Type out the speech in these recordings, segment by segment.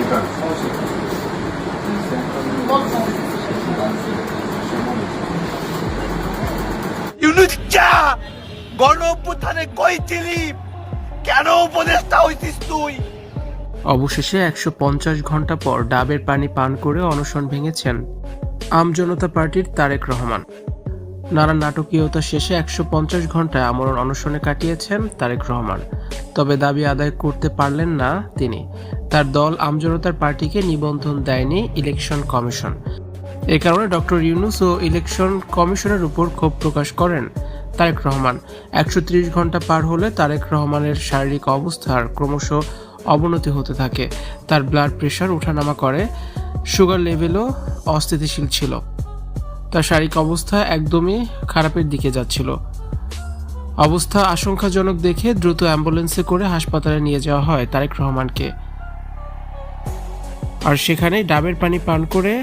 그러니까 서울시 ইউনুসটা গণ অভ্যুত্থানে কই ছিলি কেন উপদেষ্টা হইছিস তুই অবশেষে একশো পঞ্চাশ ঘন্টা পর ডাবের পানি পান করে অনশন ভেঙেছেন আম জনতা পার্টির তারেক রহমান নানা নাটকীয়তা শেষে একশো পঞ্চাশ ঘন্টায় আমরণ অনশনে কাটিয়েছেন তারেক রহমান তবে দাবি আদায় করতে পারলেন না তিনি। তার দল আমজনতার পার্টিকে নিবন্ধন দেয়নি ইলেকশন কমিশন। এ কারণে ডক্টর ইউনুস ও ইলেকশন কমিশনের উপর ক্ষোভ প্রকাশ করেন তারেক রহমান। একশো ত্রিশ ঘণ্টা পার হলে তারেক রহমানের শারীরিক অবস্থার ক্রমশ অবনতি হতে থাকে। তার ব্লাড প্রেশার ওঠানামা করে, সুগার লেভেলও অস্থিতিশীল ছিল। তার শারীরিক অবস্থা একদমই খারাপের দিকে যাচ্ছিল। অবস্থা আশঙ্কাজনক দেখে দ্রুত অ্যাম্বুলেন্সে করে হাসপাতালে নিয়ে যাওয়া হয় তারেক রহমানকে। আর সেখানে ডাবের পানি পান করে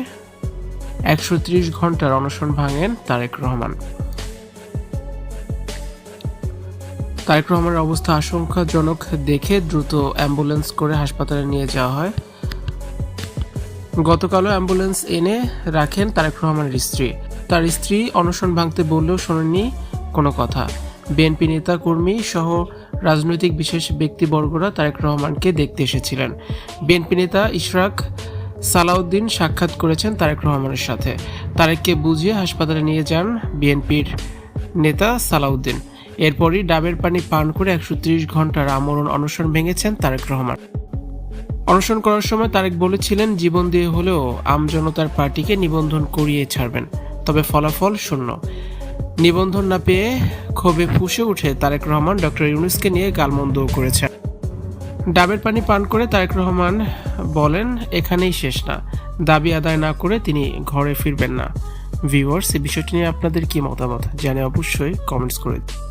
একশো ত্রিশ ঘণ্টার অনশন ভাঙেন তারেক রহমান। তারেক রহমানের অবস্থা আশঙ্কাজনক দেখে দ্রুত অ্যাম্বুলেন্স করে হাসপাতালে নিয়ে যাওয়া হয়। গতকালও অ্যাম্বুলেন্স এনে রাখেন তারেক রহমানের স্ত্রী। তার স্ত্রী অনশন ভাঙতে বললেও শোনেননি কোনো কথা। বিএনপি নেতা কর্মী সহ রাজনৈতিক বিশেষ ব্যক্তিবর্গরা তারেক রহমানকে দেখতে এসেছিলেন। বিএনপি নেতা ইশরাক সালাউদ্দিন সাক্ষাৎ করেছেন তারেক রহমানের সাথে। তারেককে বুঝিয়ে হাসপাতালে নিয়ে যান বিএনপির নেতা সালাউদ্দিন। এরপরই ডাবের পানি পান করে একশো ঘণ্টার আমরণ অনশন ভেঙেছেন তারেক রহমান। অনশন করার সময় তারেক বলেছিলেন, জীবন দিয়ে হলেও আমজনতার পার্টিকে নিবন্ধন করিয়ে ছাড়বেন, তবে ফলাফল শূন্য। নিবন্ধন না পেয়ে ক্ষোভে ফুসে উঠে তারেক রহমান ডক্টর ইউনুসকে নিয়ে গালমন্দ করেছেন ডাবের পানি পান করে তারেক রহমান বলেন, এখানেই শেষ না। দাবি আদায় না করে তিনি ঘরে ফিরবেন না। ভিউয়ার্স এই বিষয়টি নিয়ে আপনাদের কি মতামত? জানে অবশ্যই কমেন্টস করে।